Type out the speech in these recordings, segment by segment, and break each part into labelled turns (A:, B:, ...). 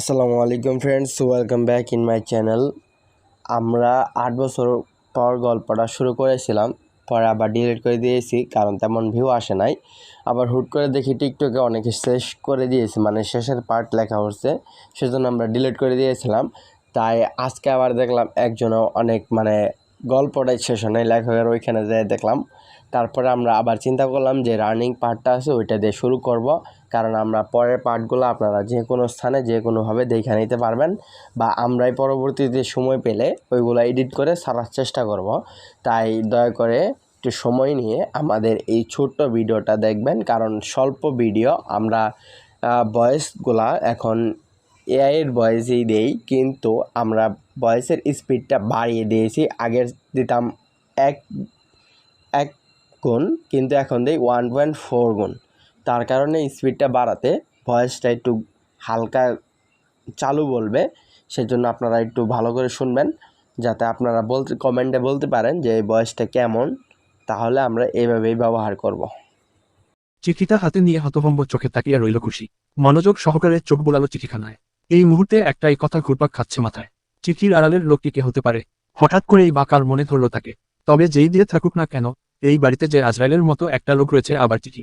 A: আসসালামু আলাইকুম friends welcome back in my channel আমরা আট বছর পর গল্পটা শুরু করেছিলাম, পরে আবার ডিলিট করে দিয়েছি, কারণ তেমন ভিউ আসে নাই। আবার হুট করে দেখি টিকটকে অনেকে শেষ করে দিয়েছে মানে শেষের পার্ট লেখা হচ্ছে, সেজন্য আমরা ডিলিট করে দিয়েছিলাম। তাই আজকে আবার দেখলাম একজনও অনেক মানে গল্পটাই শেষ হয় নাই, লেখকের ওইখানে যেয়ে দেখলাম। তারপরে আমরা আবার চিন্তা করলাম যে রানিং পার্টটা আছে, ওইটা দিয়ে শুরু করব। কারণ আমরা পরের পার্টগুলো আপনারা যে কোনো স্থানে যে কোনোভাবে দেখে নিতে পারবেন বা আমরাই পরবর্তীতে সময় পেলে ওইগুলো এডিট করে সারার চেষ্টা করব। তাই দয়া করে একটু সময় নিয়ে আমাদের এই ছোট্ট ভিডিওটা দেখবেন, কারণ স্বল্প ভিডিও আমরা ভয়েসগুলা এখন এআইয়ের ভয়েসেই দেই, কিন্তু আমরা ভয়েসের স্পিডটা বাড়িয়ে দিয়েছি। আগের দিতাম এক এক গুণ, কিন্তু এখন দেই ওয়ান পয়েন্ট ফোর গুণ। তার কারণে স্পিডটা বাড়াতে ভয়েসটা একটু হালকা চালু বলবে, সেজন্য আপনারা একটু ভালো করে শুনবেন, যাতে আপনারা বলতে কমেন্টে বলতে পারেন যে এই বয়সটা কেমন, তাহলে আমরা এইভাবেই ব্যবহার করব।
B: চিঠিটা হাতে নিয়ে হতভম্ব চোখে তাকিয়ে রইল খুশি। মনোযোগ সহকারে চোখ বোলালো চিঠিখানায়। এই মুহূর্তে একটা এই কথা ঘুরপাক খাচ্ছে মাথায়। চিঠির আড়ালের লোকটি কে হতে পারে? হঠাৎ করে এই বাকার মনে ধরল তাকে। তবে যেই দিয়ে থাকুক না কেন এই বাড়িতে যে আজরাইলের মতো একটা লোক রয়েছে আবার চিঠি।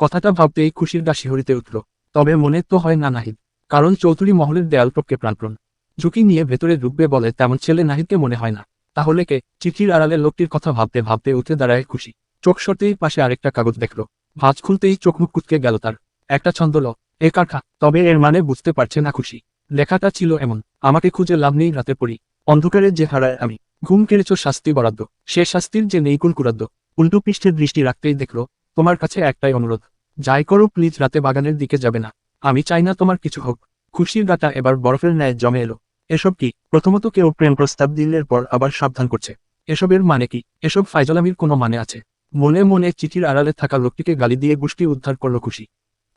B: কথাটা ভাবতেই খুশির গা শিহরিতে উঠল। তবে মনে তো হয় না নাহিদ, কারণ চৌধুরী মহলের দেয়াল টপকে প্রাণপ্রণ। ঝুঁকি নিয়ে ভেতরে ঢুকবে বলে তেমন ছেলে নাহিদকে মনে হয় না। তাহলে কে? চিঠির আড়ালে লোকটির কথা ভাবতে ভাবতে উঠে দাঁড়ায় খুশি। চোখ সরতেই পাশে আরেকটা কাগজ দেখল। ভাঁজ খুলতেই চোখ মুখ কুচকে গেল তার। একটা ছন্দ ল, এ কারখা তবে এর মানে বুঝতে পারছে না খুশি। লেখাটা ছিল এমন, আমাকে খুঁজে লাভ নেই, রাতে পড়ি। অন্ধকারের যে হারায় আমি। ঘুম কেড়েছ শাস্তি বরাদ্দ। সে শাস্তির যে নেই কুল কুরাদ্দ উল্টো পৃষ্ঠের দৃষ্টি রাখতেই দেখল, তোমার কাছে একটাই অনুরোধ। যাই করো প্লিজ রাতে বাগানের দিকে যাবে না। আমি চাই না তোমার কিছু হোক। খুশির গাটা এবার বরফের ন্যায় জমে এলো। এসব কি? প্রথমত কেউ প্রেম প্রস্তাব দিলের পর আবার সাবধান করছে। এসবের মানে কি? এসব ফাইজলামির কোনো মানে আছে। মনে মনে চিঠির আড়ালে থাকা লোকটিকে গালি দিয়ে গোষ্ঠী উদ্ধার করল খুশি।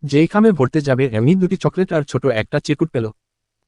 B: যেই খামে ভরতে যাবে, এমনি দুটি চকলেট আর ছোট একটা চিরকুট পেল।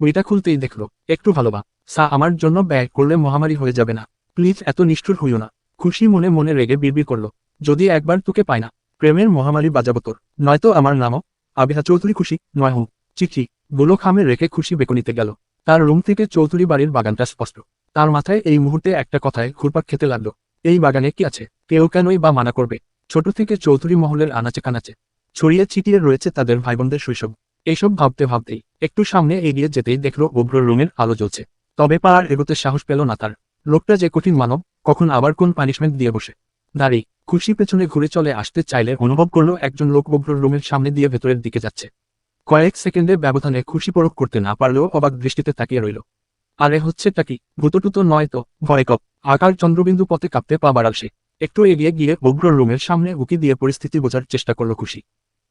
B: বইটা খুলতেই দেখল, একটু ভালোবা সা, আমার জন্য ব্যয় করলে মহামারী হয়ে যাবে না। প্লিজ, এত নিষ্ঠুর হইও না। খুশি মনে মনে রেগে বিড়বিড় করল, যদি একবার তোকে পায় না, প্রেমের মহামারী বাজাবো তোর। নয়তো আমার নামও আবিহা চৌধুরী খুশি, নয় হুম, চিঠি, গুলো খামে রেখে খুশি বেকনিতে গেল। তার রুম থেকে চৌধুরী বাড়ির বাগানটা স্পষ্ট। তার মাথায় এই মুহূর্তে একটা কথায় ঘুরপাক খেতে লাগল, এই বাগানে কি আছে? কেউ কেনই বা মানা করবে? ছোট থেকে চৌধুরী মহলের আনাচে কানাচে। ছড়িয়ে ছিটিয়ে রয়েছে তাদের ভাইবোনদের শৈশব। এইসব ভাবতে ভাবতেই একটু সামনে এগিয়ে যেতেই দেখল অভ্র রুমের আলো জ্বলছে। তবে পাড়ার এগোতে সাহস পেল না তার। লোকটা যে কঠিন মানব কখন আবার কোন পানিশমেন্ট দিয়ে বসে? দাঁড়ি খুশি পেছনে ঘুরে চলে আসতে চাইলে অনুভব করল একজন লোক অভ্র রুমের সামনে দিয়ে ভেতরের দিকে যাচ্ছে। কয়েক সেকেন্ডে ব্যবধানে খুশি পরক করতে না পারলেও অবাক দৃষ্টিতে তাকিয়ে রইল। আরে হচ্ছেটা কি? ভূতটুতো নয় তো? ভয় কপ। আকার চন্দ্রবিন্দু পথে কাঁপতে পা বাড়াল একটু এগিয়ে গিয়ে অভ্র রুমের সামনে উকি দিয়ে পরিস্থিতি বোঝার চেষ্টা করল খুশি।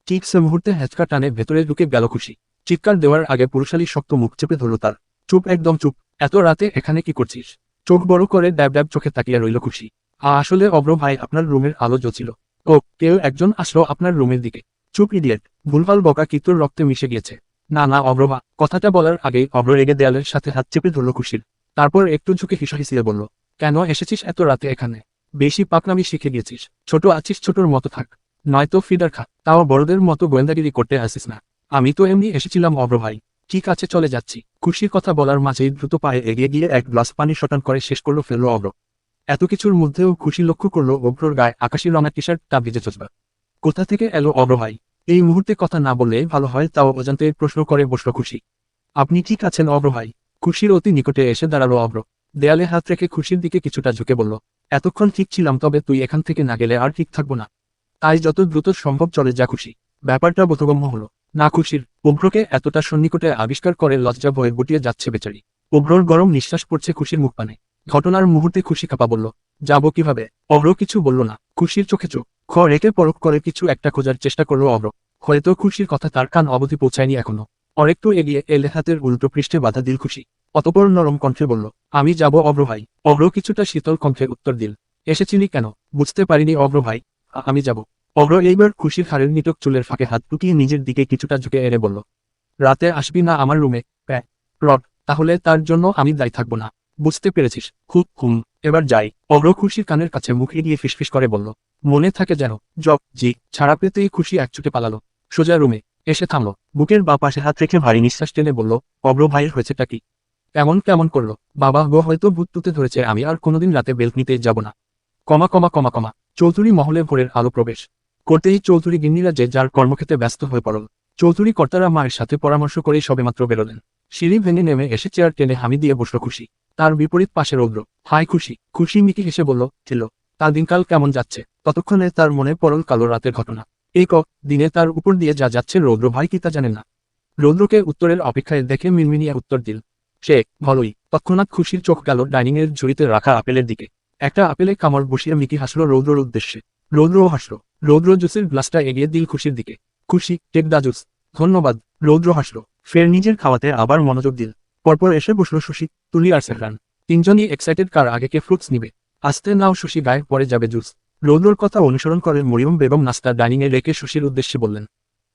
B: ঠিক সে মুহূর্তে হ্যাচকা টানে ভেতরে ঢুকে গেল খুশি। চিৎকার দেওয়ার আগে পুরুষালী শক্ত মুখ চেপে ধরল তার। চুপ, একদম চুপ। এত রাতে এখানে কি করছিস? চোখ বড় করে ড্যাব ড্যাব চোখে তাকিয়ে রইল খুশি। আসলে অব্র ভাই আপনার রুমের আলো জ্বলছিল। ও, কেউ একজন আসলো আপনার রুমের দিকে। চুপ ইডিয়েট, ভুলভাল বকা কি তোর রক্তে মিশে গিয়েছে। না না অব্রভা কথাটা বলার আগেই অব্র রেগে দেয়ালের সাথে হাত চেপে ধরল খুশির। তারপর একটু ঝুঁকে হিসাহিসিয়ে বলল, কেন এসেছিস এত রাতে এখানে? বেশি পাকনামি শিখে গিয়েছিস। ছোট আছিস, ছোটর মতো থাক। নয়তো ফিডার খা। তাও বড়দের মতো গোয়েন্দাগিরি করতে আসিস না। আমি তো এমনি এসেছিলাম অব্র ভাই। ঠিক আছে, চলে যাচ্ছি। খুশির কথা বলার মাঝেই দ্রুত পায়ে এগিয়ে গিয়ে এক গ্লাস পানি শটান করে শেষ করল ফেলল অব্র এত কিছুর মধ্যেও খুশি লক্ষ্য করল অভ্রর গায়ে আকাশি রঙের টি শার্টটা ভিজে চচবা কোথা থেকে এলো অব্র ভাই? এই মুহূর্তে কথা না বললে ভালো হয়, তাও অজান্তে প্রশ্ন করে বসল খুশি। আপনি ঠিক আছেন অব্র ভাই? খুশির অতি নিকটে এসে দাঁড়াল অব্র দেয়ালে হাত রেখে খুশির দিকে কিছুটা ঝুঁকে বলল, এতক্ষণ ঠিক ছিলাম, তবে তুই এখান থেকে না গেলে আর ঠিক থাকব না। তাই যত দ্রুত সম্ভব চলে যা খুশি। ব্যাপারটা বোধগম্য হলো। না খুশির উভ্রকে এতটা সন্নিকটে আবিষ্কার করে লজ্জা ভয়ে গুটিয়ে যাচ্ছে বেচারি। উভ্রর গরম নিঃশ্বাস পড়ছে খুশির মুখ পানে। ঘটনার মুহূর্তে খুশি কাপা বলল, যাব কীভাবে? অভ্র কিছু বলল না। খুশির চোখে চোখ। খ রেখে পরক করে কিছু একটা খোঁজার চেষ্টা করল অভ্র। হয়তো খুশির কথা তার কান অবধি পৌঁছায়নি এখনও। অরেকটু এগিয়ে এলে হাতের উল্টো পৃষ্ঠে বাধা দিল খুশি। অতপর নরম কণ্ঠে বলল, আমি যাব অভ্র ভাই। অভ্র কিছুটা শীতল কণ্ঠে উত্তর দিল, এসেছিলি কেন? বুঝতে পারিনি অভ্র ভাই আমি যাব। অভ্র এইবার খুশির হাড়ের নিটক চুলের ফাঁকে হাত টুকিয়ে নিজের দিকে কিছুটা ঝুঁকে এড়ে বলল, রাতে আসবি না আমার রুমে? প্যা রড তাহলে তার জন্য আমি দায়ী থাকব না। বুঝতে পেরেছিস? খুব হুম এবার যাই। অগ্র খুশির কানের কাছে মুখ এগিয়ে ফিসফিস করে বলল, মনে থাকে যেন, জব, জি, ছাড়া পেতেই খুশি একচুটে পালালো। সোজা রুমে, এসে থামলো। বুকের বা পাশে হাত রেখে ভারী নিঃশ্বাস টেনে বলল, অগ্র ভাইয়ের হয়েছেটা কি? এমন কেমন করল? বাবা, গো হয়তো ভূত তুতে ধরেছে, আমি আর কোনোদিন রাতে বেলকনিতে যাব না। কমা কমা কমা কমা। চৌধুরী মহলে ভোরের আলো প্রবেশ। করতেই চৌধুরী গিন্নিরা যে যার কর্মক্ষেত্রে ব্যস্ত হয়ে পড়ল। চৌধুরী কর্তারা মায়ের সাথে পরামর্শ করেই সবেমাত্র বেরোলেন। সিঁড়ি ভেঙে নেমে এসে চেয়ার টেনে হামি দিয়ে বসল খুশি। তার বিপরীত পাশে রৌদ্র। হাই খুশি খুশি মিকি হেসে বলল ছিল তার দিনকাল কেমন যাচ্ছে? ততক্ষণে তার মনে পড়ল কালো রাতের ঘটনা। এই ক, দিনে তার উপর দিয়ে যা যাচ্ছে রৌদ্র ভাই কি তা জানে না। রৌদ্রকে উত্তরের অপেক্ষায় দেখে মিনমিনিয়া উত্তর দিল, সে, ভালোই। তৎক্ষণাৎ খুশির চোখ গেল ডাইনিংয়ের ঝুড়িতে রাখা আপেলের দিকে। একটা আপেলে কামড় বসিয়ে মিকি হাসল রৌদ্রর উদ্দেশ্যে। রৌদ্রও হাসলো। রৌদ্র জুসের গ্লাসটা এগিয়ে দিল খুশির দিকে। খুশি, টেক দা জুস, ধন্যবাদ, রৌদ্র হাসলো। ফের নিজের খাওয়াতে আবার মনোযোগ দিল। পরপর এসে বসল শশী, তুলি আর সেহরান। তিনজনই এক্সাইটেড কার আগে কে ফ্রুটস নিবে। আস্তে নাও শশী গায়ে, পরে যাবে জুস। রৌদ্রর কথা অনুসরণ করে মরিয়ম বেগম নাস্তা ডাইনিংয়ে রেখে শশীর উদ্দেশ্যে বললেন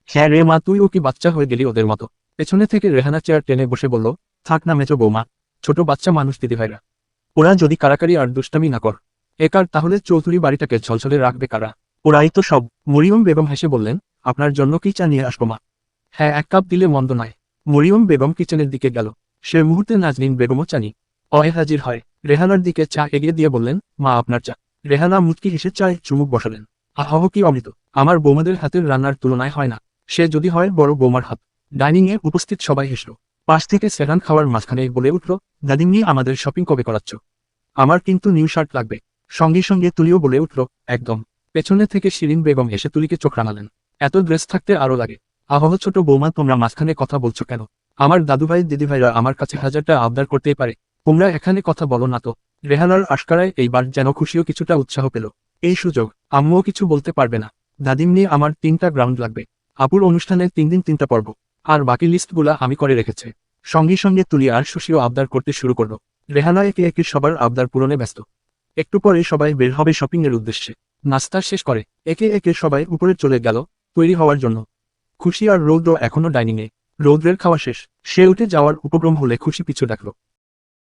B: হ্যাঁ রে মা, তুই ও কি বাচ্চা হয়ে গেলি ওদের মতো? পেছনে থেকে রেহানা চেয়ার টেনে বসে বলল, থাক না মেচো বৌমা, ছোট বাচ্চা মানুষ দিদিভাইরা ওরা যদি কারাকারি আর দুষ্টামি না কর একার তাহলে চৌধুরী বাড়িটাকে ঝলঝলে রাখবে কারা? ওরাই তো সব। মরিয়ম বেগম হেসে বললেন, আপনার জন্য কি চা নিয়ে আসব মা। হ্যাঁ এক কাপ দিলে মন্দ নয়। মরিয়ম বেগম কিচেনের দিকে গেল। সে মুহূর্তে নাজনীন বেগমও চানি। অয়ে হাজির হয়। রেহানার দিকে চা এগিয়ে দিয়ে বললেন, মা, আপনার চা। রেহানা মুচকি হেসে চায় চুমুক বসালেন। আহ কি অমৃত! আমার বৌমাদের হাতের রান্নার তুলনায় হয় না। সে যদি হয়, বড় বৌমার হাত। ডাইনিংয়ে উপস্থিত সবাই হেসল। পাশ থেকে সেরান খাওয়ার মাঝখানে বলে উঠল দাদিমনি আমাদের শপিং কবে করাচ্ছ? আমার কিন্তু নিউ শার্ট লাগবে। সঙ্গে সঙ্গে তুলিও বলে উঠল, একদম। পেছনে থেকে শিরিন বেগম এসে তুলিকে চোখ রাঙালেন। এত ড্রেস থাকতে আরও লাগে। আহহ ছোট বৌমা, তোমরা মাঝখানে কথা বলছো কেন? আমার দাদুভাই, দিদিভাইরা আমার কাছে হাজারটা আবদার করতেই পারে। তোমরা এখানে কথা বলো না তো। রেহানার আশকারায় এইবার যেন খুশিও কিছুটা উৎসাহ পেল। এই সুযোগ, আম্মুও কিছু বলতে পারবে না। দাদিমনি, আমার তিনটা গ্রাউন্ড লাগবে। আপুর অনুষ্ঠানে তিন দিন তিনটা পর্ব। আর বাকি লিস্টগুলা আমি করে রেখেছে। সঙ্গে সঙ্গে তুলি আর সুশীও আবদার করতে শুরু করল। রেহানা একে একে সবার আবদার পূরণে ব্যস্ত। একটু পরে সবাই বের হবে শপিং এর উদ্দেশ্যে। নাস্তা শেষ করে। একে একে সবাই উপরে চলে গেল, তৈরি হওয়ার জন্য। খুশি আর রৌদ্র এখনও ডাইনিং এ রৌদ্রের খাওয়া শেষ। সে উঠে যাওয়ার উপক্রম হলে খুশি পিছু ডাকলো।